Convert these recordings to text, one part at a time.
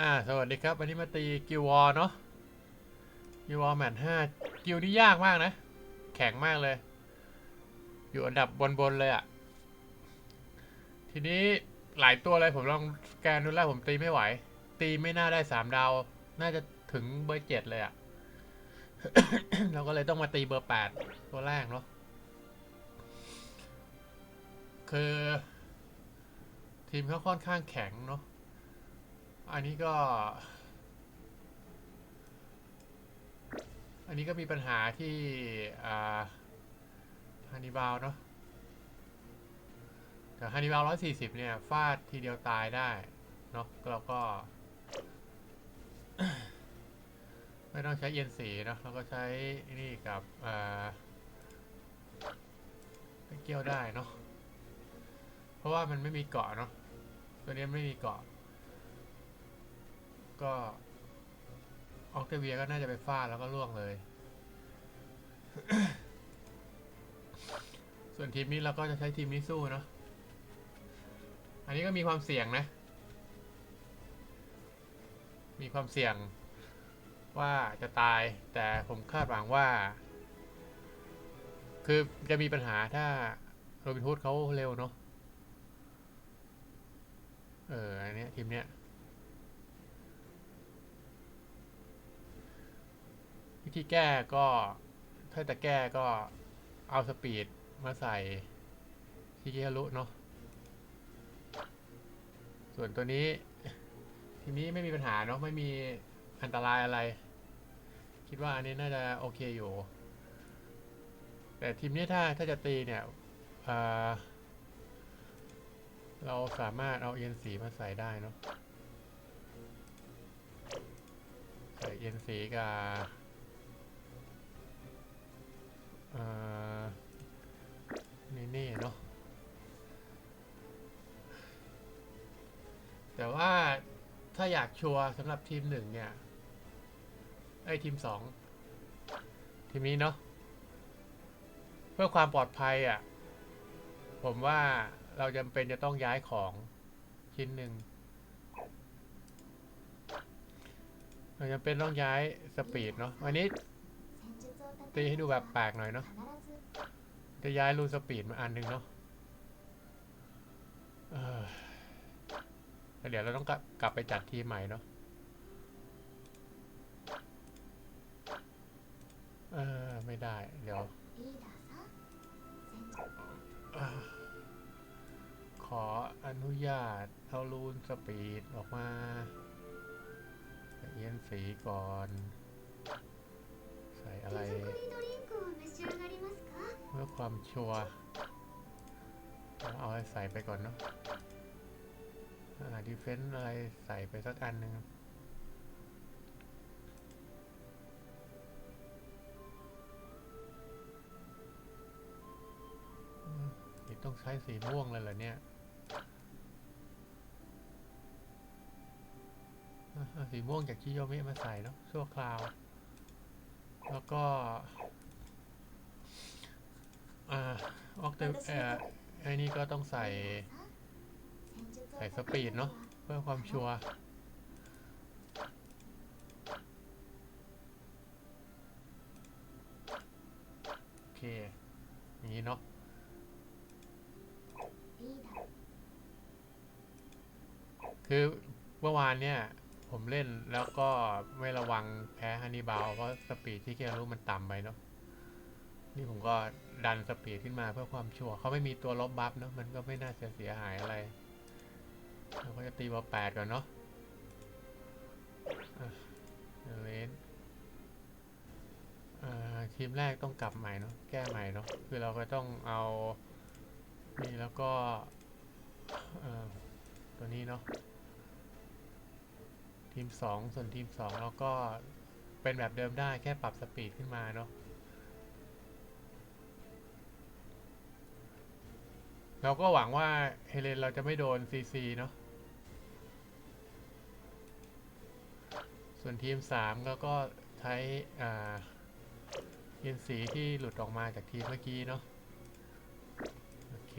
อ่า สวัสดีครับ วันนี้มาตีกิววอเนาะกิววอแมทห้ากิวนี่ยากมากนะ แข็งมากเลย อยู่อันดับบนๆเลยอะ่ะ ทีนี้หลายตัวเลยผมลองแกนดูแล้วผมตีไม่ไหว ตีไม่น่าได้สามดาว น่าจะถึงเบอร์เจ็ดเลยอะ่ะ เราก็เลยต้องมาตีเบอร์แปดตัวแรกเนาะคือ ทีมเขาค่อนข้างแข็งเนาะ อันนี้ก็ อันนี้ก็มีปัญหาที่อ่าฮันนิบาลเนาะแต่ฮันนิบาลร้อยสี่สิบเนี่ยฟาดทีเดียวตายได้เนาะเราก็ ไม่ต้องใช้เอ็นสีเนาะเราก็ใช้นี่กับเกี่ยวได้เนาะเพราะว่ามันไม่มีเกาะเนาะตัวนี้ไม่มีเกาะ ก็ออกเทเวียก็น่าจะไปฟาดแล้วก็ล่วงเลย ส่วนทีมนี้เราก็จะใช้ทีมนี้สู้เนาะ อันนี้ก็มีความเสี่ยงนะ มีความเสี่ยงว่าจะตายแต่ผมคาดหวังว่า คือจะมีปัญหาถ้าโรบินฮูดเขาเร็วเนาะ เอออันนี้ทีมเนี้ย ธีแก้ก็ถ้าจะแก้ก็เอาสปีดมาใส่ที่เกียรุเนาะส่วนตัวนี้ ทีนี้ไม่มีปัญหาเนาะไม่มีอันตรายอะไร คิดว่าอันนี้น่าจะโอเคอยู่ แต่ทีมนี้ถ้าถ้าจะตีเนี่ยเราสามารถเอาเอ็นสีมาใส่ได้เนาะใส่เอ็นสีกับ นี่นี่เนาะแต่ว่าถ้าอยากชัวร์สำหรับทีมหนึ่งเนี่ย ไอ้ทีมสองทีมนี้เนาะเพื่อความปลอดภัยอะ่ะ ผมว่าเราจำเป็นจะต้องย้ายของชิ้นหนึ่งเราจำเป็นต้องย้ายสปีดเนาะอันนี้ ตีให้ดูแบบแปลกหน่อยเนาะจะย้ายรูสปีดมาอันหนึ่งเนาะเเดี๋ยวเราต้องกลับกลับไปจัดทีใหม่เนาะเออไม่ได้ เดี๋ยวอ่าขออนุญาตเอารูนสปีดออกมาเอียนสีก่อน อะไรเพื่อความชัวร์เราเอาให้ใส่ไปก่อนเนาะดีเฟนต์อะไรใส่ไปสักอันหนึ่งอืมนี่ต้องใช้สีม่วงเลยเหรอเนี่ยอะเอาสีม่วงจากชิโยมิมาใส่เนาะชั่วคราว แล้วก็อ่าออกเตเอ่อไอ้นี่ก็ต้องใส่ ใส่สปีดเนาะเพื่อความชัวร์โอเคอย่างนี้เนาะคือเมื่อวานเนี่ย ผมเล่นแล้วก็ไม่ระวังแพ้ฮันนีบาลเพราะสปีดที่เกียรู้มันต่ำไปเนาะนี่ผมก็ดันสปีดขึ้นมาเพื่อความชัวร์เขาไม่มีตัวลบบัฟเนาะมันก็ไม่น่าจะเสียหายอะไรเราก็จะตีบอแปดก่อนเนาะเลนอ่าทีมแรกต้องกลับใหม่เนาะแก้ใหม่เนาะคือเราก็ต้องเอา นี่แล้วก็ตัวนี้เนาะ ทีมสองส่วนทีมสองเราก็เป็นแบบเดิมได้แค่ปรับสปีดขึ้นมาเนาะเราก็หวังว่าเฮเลนเราจะไม่โดนซีซีเนาะส่วนทีมสามเราก็ใช้อ่าเย็นสีที่หลุดออกมาจากทีมเมื่อกี้เนาะโอเค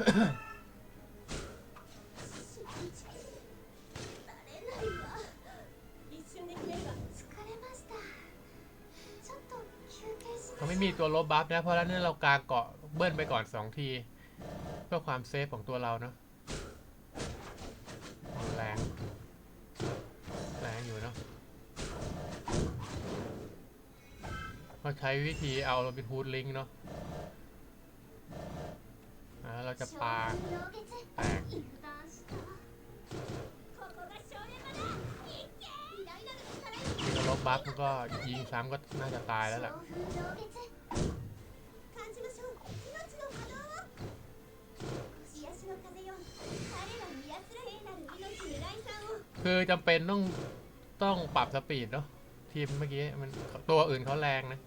เขาไม่มีตัวลบบัฟนะ เพราะฉะนั้นเรากาเกาะเบิ้ลไปก่อนสองที เพื่อความเซฟของตัวเราเนาะแรงแรงอยู่เนาะเราใช้วิธีเอาโรบินฮูดลิงเนาะอ่าเรา จะปาแตกถ้าลบบัฟก็ยิงซ้ำก็น่าจะตายแล้วแหละคือจำเป็นต้องต้องปรับสปีดเนาะทีมเมื่อกี้มันตัวอื่นเขาแรงนะ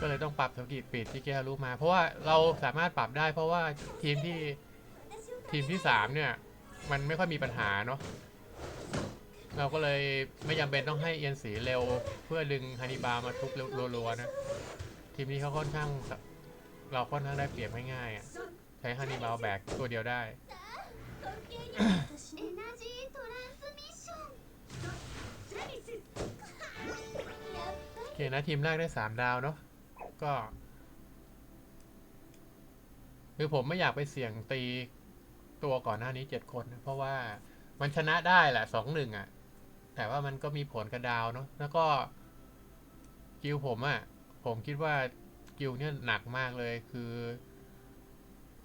ก็เลยต้องปรับสกิลปิดที่แกรู้มา เพราะว่าเราสามารถปรับได้ เพราะว่าทีมที่ทีมที่สามเนี่ยมันไม่ค่อยมีปัญหาเนาะเราก็เลยไม่จำเป็นต้องให้เอียนสีเร็ว เพื่อดึงฮันนิบามาทุบรัวๆนะทีมนี้เขาค่อนข้าง เราค่อนข้างได้เปรียบง่ายๆใช้ฮันนิบาแบกตัวเดียวได้โอเคนะทีมแรกได้ 3 ดาวเนาะ ก็คือผมไม่อยากไปเสี่ยงตีตัวก่อนหน้านี้เจ็ดคนนะเพราะว่ามันชนะได้แหละสองหนึ่งอะ แต่ว่ามันก็มีผลกระดาวเนาะแล้วก็กิลผมอะ ผมคิดว่ากิลเนี่ยหนักมากเลยคือ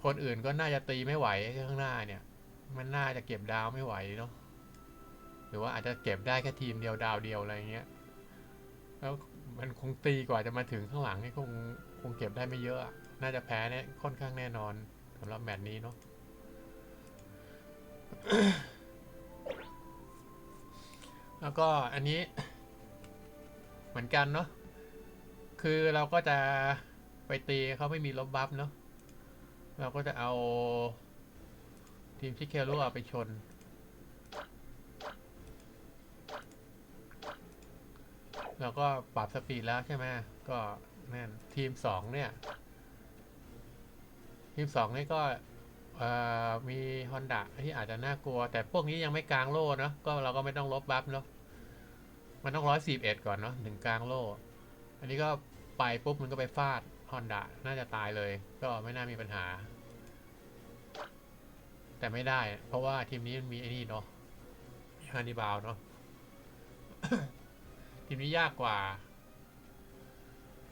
คนอื่นก็น่าจะตีไม่ไหวข้างหน้าเนี่ย มันน่าจะเก็บดาวไม่ไหวเนาะหรือว่าอาจจะเก็บได้แค่ทีมเดียวดาวเดียวอะไรเงี้ย แล้ว มันคงตีกว่าจะมาถึงข้างหลังนี่คงคงเก็บได้ไม่เยอะ น่าจะแพ้เนี่ยค่อนข้างแน่นอนสำหรับแมตช์นี้เนาะแล้วก็อันนี้ เหมือนกันเนาะคือเราก็จะไปตีเขาไม่มีลบบัฟเนาะเราก็จะเอาทีมที่เคลูเอาไปชน เราก็ปรับสปีดแล้วใช่ไหมก็นั่นทีมสองเนี่ย ทีมสองนี่ก็มีฮอนด a ที่อาจจะน่ากลัว แต่พวกนี้ยังไม่กลางโล่เนาะก็เราก็ไม่ต้องลบบัฟเนาะมันต้องร้อยสี่เอ็ดก่อนเนาะถึงกลางโล่ อันนี้ก็ไปปุ๊บมันก็ไปฟาดฮอนด a น่าจะตายเลย ก็ไม่น่ามีปัญหา แต่ไม่ได้ เพราะว่าทีมนี้มันมีไอ้นี่เนาะมีฮันนิบาลเนาะ ทีมนี้ยากกว่า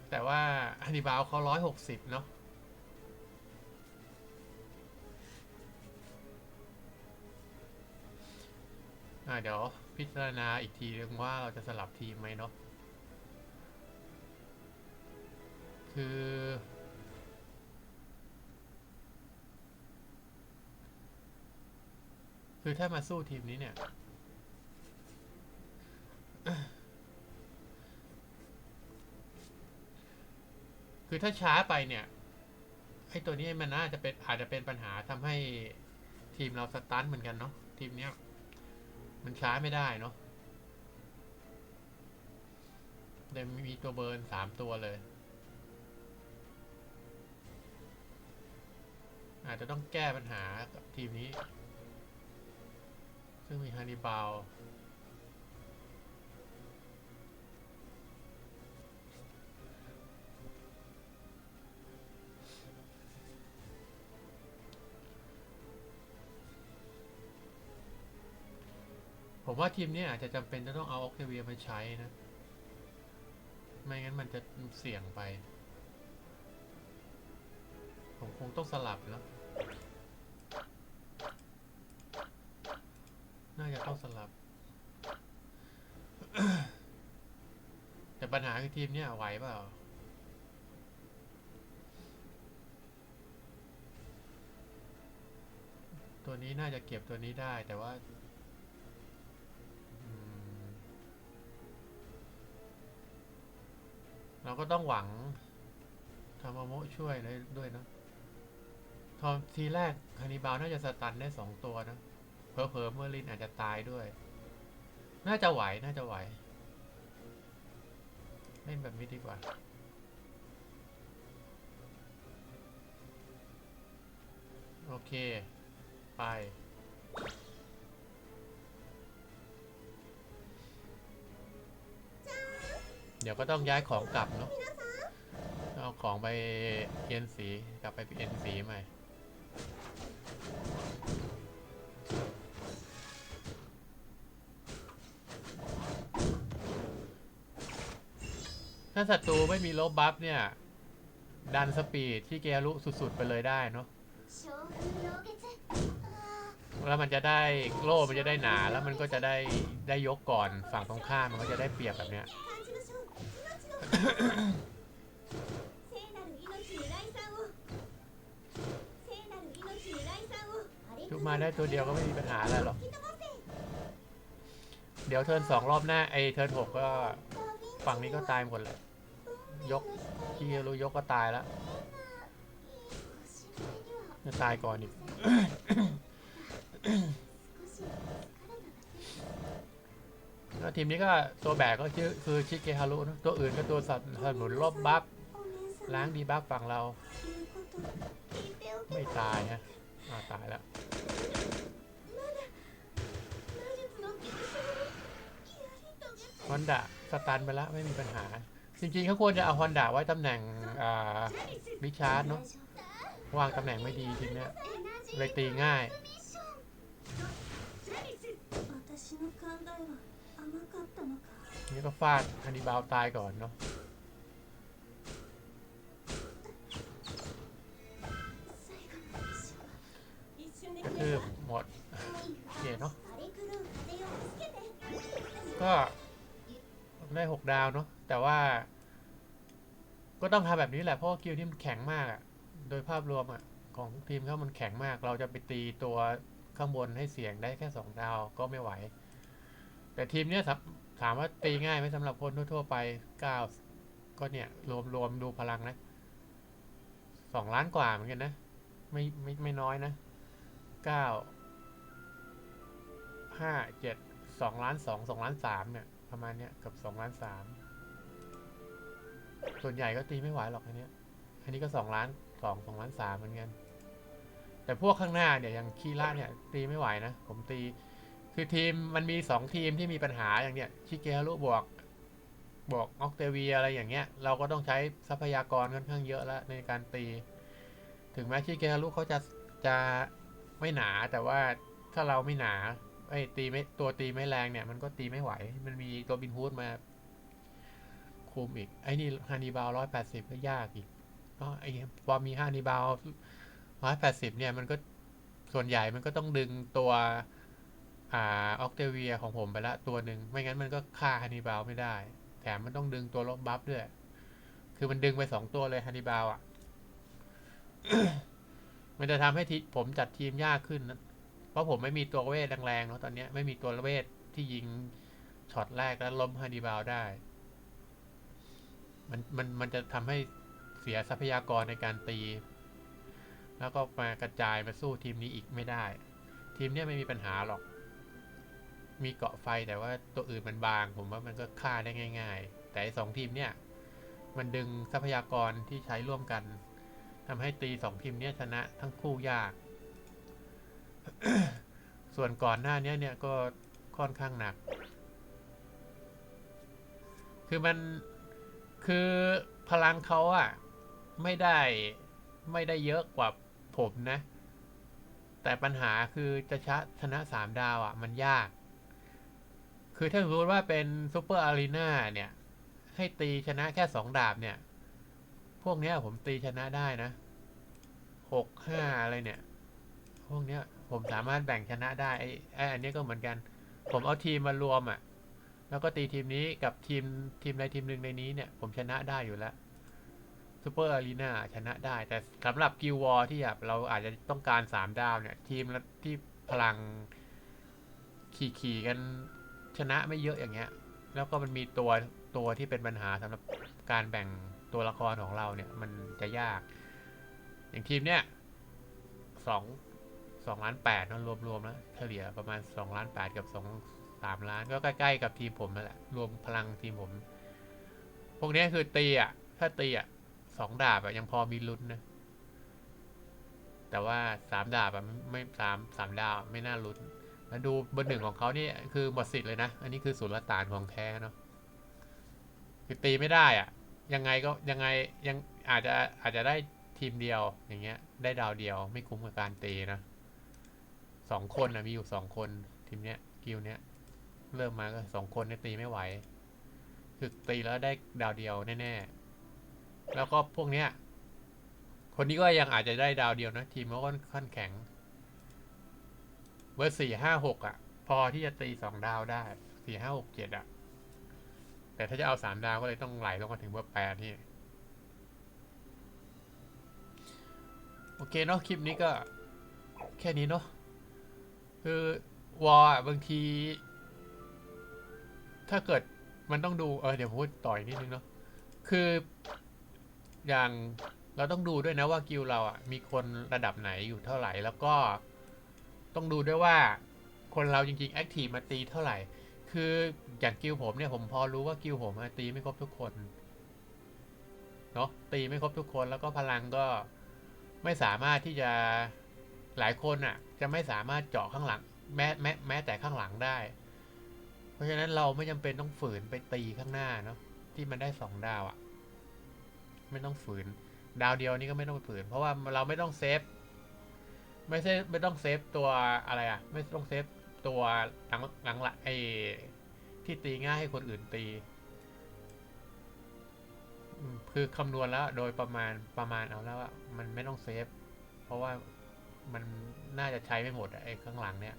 แต่ว่าฮันนิบาลเขาร้อยหกสิบเนาะอ่าเดี๋ยวพิจารณาอีกทีนึงว่าเราจะสลับทีมไหมเนาะคือ คือถ้ามาสู้ทีมนี้เนี่ย คือถ้าช้าไปเนี่ยไอ้ตัวนี้มันน่าจะเป็นอาจจะเป็นปัญหาทำให้ทีมเราสตันเหมือนกันเนาะทีมเนี้ย มันช้าไม่ได้เนาะเดยมีตัวเบิร์นสามตัวเลย อาจจะต้องแก้ปัญหากับทีมนี้ ซึ่งมีฮันนิบาล ว่าทีมนี้อาจจะจำเป็นจะต้องเอาออกเทเวียมาใช้นะ ไม่งั้นมันจะเสี่ยงไป ผมคงต้องสลับแล้ว น่าจะต้องสลับ แต่ปัญหาคือทีมเนี้ยไหวเปล่าตัวนี้น่าจะเก็บตัวนี้ได้แต่ว่า เราก็ต้องหวังทามาโมช่วยเลยด้วยนะทอมทีแรกคานิบาลน่าจะสตันได้สองตัวนะเพอเพอๆเมื่อลินอาจจะตายด้วย น่าจะไหว น่าจะไหว เล่นแบบนี้ดีกว่า โอเค ไป เดี๋ยวก็ต้องย้ายของกลับเนาะเอาของไปเอ็นสีกลับไปเอ็นสีใหม่ถ้าศัตรูไม่มีลบบัฟเนี่ย ดันสปีดที่แกรู้สุดๆไปเลยได้เนาะแล้วมันจะได้โล่มันจะได้หนาแล้วมันก็จะได้ได้ยกก่อนฝั่งตรงข้ามมันก็จะได้เปรียบแบบเนี้ย ทุกมาได้ตัวเดียวก็ไม่มีปัญหาอะไรหรอก เดี๋ยวเทิร์นสองรอบหน้าไอเทิร์นหกก็ฝั่งนี้ก็ตายหมดเลย ยกที่รู้ยกก็ตายแล้วจะตายก่อนอีก แล้วทีมนี้ก็ตัวแบกก็ชื่อคือชิเกฮารุนะตัวอื่นก็ตัวสนับสนุนลบบัฟล้างดีบัฟฝั่งเรา ไม่ตายฮะอ่าตายแล้วฮอนดะสตันไปแล้วไม่มีปัญหา จริงๆเขาควรจะเอาฮอนดะไว้ตำแหน่งวิชาร์ดเนาะวางตำแหน่งไม่ดีทีเนี้ยเลยตีง่าย นี่ก็ฟาดฮันนิบาลตายก่อนเนาะคือหมดเจ๋เนาะก็ได้หกดาวเนาะแต่ว่า ก็ต้องทำแบบนี้แหละเพราะกิลที่มันแข็งมากอะ่ะ โดยภาพรวมอะ่ะ ของทีมเขามันแข็งมาก เราจะไปตีตัวข้างบนให้เสียงได้แค่สองดาวก็ไม่ไหว แต่ทีมเนี้ยครับ ถามว่าตีง่ายไหมสำหรับคนทั่วๆไปเก้าก็เนี่ย รวมรวมดูพลังนะสองล้านกว่าเหมือนกันนะ ไม่ไม่ไม่น้อยนะเก้าห้าเจ็ดสองล้านสองสองล้านสามเนี่ย ประมาณเนี้ยกับสองล้านสามส่วนใหญ่ก็ตีไม่ไหวหรอกอันเนี้ย อันนี้ก็สองล้านสองสองล้านสามเหมือนกัน แต่พวกข้างหน้าเนี่ยอย่างคีร่าเนี่ย ตีไม่ไหวนะ ผมตี คือทีมมันมีสองทีมที่มีปัญหาอย่างเนี้ยชิเกฮารุบวกบวกออกเตเวียอะไรอย่างเงี้ย เราก็ต้องใช้ทรัพยากรค่อนข้างเยอะแล้วในการตี ถึงแม้ชิเกฮารุเขาจะจะไม่หนาแต่ว่าถ้าเราไม่หนาไอ้ตีไม่ตัวตีไม่แรงเนี่ย มันก็ตีไม่ไหว มันมีตัวบินฮูดมา คุมอีก ไอ้นี่ฮานิบาลร้อยแปดสิบก็ยากอีกก็ไอ้พอมีฮานิบาลร้อยแปดสิบเนี่ยมันก็ส่วนใหญ่มันก็ต้องดึงตัว อ่าออกเตเวียของผมไปละตัวหนึ่งไม่งั้นมันก็ฆ่าฮันนิบาลไม่ได้ แถมมันต้องดึงตัวลบบัฟด้วย คือมันดึงไปสองตัวเลยฮันนิบาลอะ มันจะทำให้ทีผมจัดทีมยากขึ้นนะเพราะผมไม่มีตัวเวทแรงๆเนาะตอนนี้ไม่มีตัวเวทที่ยิงช็อตแรกแล้วล้มฮันนิบาลได้ มันมันมันจะทำให้เสียทรัพยากรในการตี แล้วก็มากระจายมาสู้ทีมนี้อีกไม่ได้ ทีมเนี้ยไม่มีปัญหาหรอก มีเกาะไฟแต่ว่าตัวอื่นมันบาง ผมว่ามันก็ฆ่าได้ง่าย ๆ แต่สองทีมเนี่ย มันดึงทรัพยากรที่ใช้ร่วมกันทำให้ตีสองทีมเนี้ยชนะทั้งคู่ยาก ส่วนก่อนหน้านี้เนี่ยก็ค่อนข้างหนัก คือมันคือพลังเขาอะไม่ได้ไม่ได้เยอะกว่าผมนะ แต่ปัญหาคือจะชะชนะสามดาวอะมันยาก คือถ้าสมมติว่าเป็นซูเปอร์อารีนาเนี่ย ให้ตีชนะแค่สองดาบเนี่ย พวกเนี้ยผมตีชนะได้นะหกห้าอะไรเนี่ย พวกเนี้ยผมสามารถแบ่งชนะได้ไอ้ไอ้อันนี้ก็เหมือนกัน ผมเอาทีมมารวมอะ่ะ แล้วก็ตีทีมนี้กับทีมทีมใดทีมหนึ่งในนี้เนี่ย ผมชนะได้อยู่แล้วซูเปอร์อารีนาชนะได้ แต่สำหรับกิลวอร์ที่แบบเราอาจจะต้องการสามดาวเนี่ย ทีมที่พลังขี่ขี่กัน ชนะไม่เยอะอย่างเงี้ย แล้วก็มันมีตัวตัวที่เป็นปัญหาสำหรับการแบ่งตัวละครของเราเนี่ย มันจะยาก อย่างทีมเนี้ยสองสองล้านแปดนอะรวมๆแล้วเฉลี่ยประมาณสองล้านแปดกับสองสามล้านก็ใกล้ๆกับทีมผมนั่นแหละ รวมพลังทีมผม พวกนี้คือตีอะ ถ้าตีอะสองดาบอะยังพอมีลุ้นนะ แต่ว่าสามดาบอะไม่สามสามดาวไม่น่าลุ้น แล้วดูเบอร์หนึ่งของเขานี่คือหมดสิทธิ์เลยนะ อันนี้คือสุลต่านของแท้เนาะคือตีไม่ได้อะยังไงก็ยังไงยังอาจจะอาจจะได้ทีมเดียวอย่างเงี้ย ได้ดาวเดียวไม่คุ้มกับการตีนะสองคนนะมีอยู่สองคนทีมเนี้ยกิลเนี้ยเริ่มมาก็สองคนเนี่ยตีไม่ไหว คือตีแล้วได้ดาวเดียวแน่ๆแล้วก็พวกเนี้ยคนนี้ก็ยังอาจจะได้ดาวเดียวนะทีมเขาค่อนข้างแข็ง เบอร์สี่ห้าหกอะ พอที่จะตีสองดาวได้สี่ห้าหกเจ็ดอะ แต่ถ้าจะเอาสามดาวก็เลยต้องไหลลงมาถึงเบอร์แปดนี่โอเคเนาะคลิปนี้ก็แค่นี้เนาะคือวอลอะบางที ถ้าเกิดมันต้องดูเออเดี๋ยวผมพูดต่อยนิดนึงเนาะคืออย่างเราต้องดูด้วยนะว่ากิลเราอะมีคนระดับไหนอยู่เท่าไหร่แล้วก็ ต้องดูด้วยว่าคนเราจริงๆแอคทีฟมาตีเท่าไหร่ คืออย่างกิลผมเนี่ยผมพอรู้ว่ากิลผมอะตีไม่ครบทุกคนเนาะตีไม่ครบทุกคนแล้วก็พลังก็ไม่สามารถที่จะหลายคนอะ จะไม่สามารถเจาะข้างหลัง แม้แม้แม้แต่ข้างหลังได้ เพราะฉะนั้นเราไม่จำเป็นต้องฝืนไปตีข้างหน้าเนาะที่มันได้สองดาวอะ่ะ ไม่ต้องฝืน ดาวเดียวนี่ก็ไม่ต้องฝืน เพราะว่าเราไม่ต้องเซฟ ไม่ใช่ไม่ต้องเซฟตัวอะไรอะ ไม่ต้องเซฟตัวหลังหลังละไอ้ที่ตีง่ายให้คนอื่นตีคือคำนวณแล้วโดยประมาณประมาณเอาแล้วว่ามันไม่ต้องเซฟ เพราะว่ามันน่าจะใช้ไม่หมดไอ้ข้างหลังเนี่ย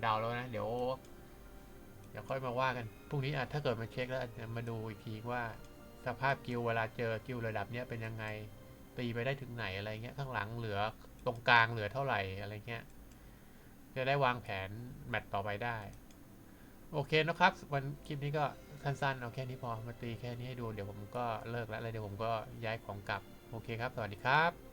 เดาๆแล้วนะ เดี๋ยว เดี๋ยวค่อยมาว่ากันพรุ่งนี้อะถ้าเกิดมาเช็คแล้วมาดูอีกทีว่าสภาพกิลเวลาเจอกิลระดับเนี้ยเป็นยังไงตีไปได้ถึงไหนอะไรเงี้ยข้างหลังเหลือ ตรงกลางเหลือเท่าไหร่อะไรเงี้ย จะได้วางแผนแมตต์ต่อไปได้ โอเคนะครับ วันคลิปนี้ก็สั้นๆเอาแค่นี้พอมาตีแค่นี้ให้ดูเดี๋ยวผมก็เลิกแล้วแล้วเดี๋ยวผมก็ย้ายของกลับ โอเคครับ สวัสดีครับ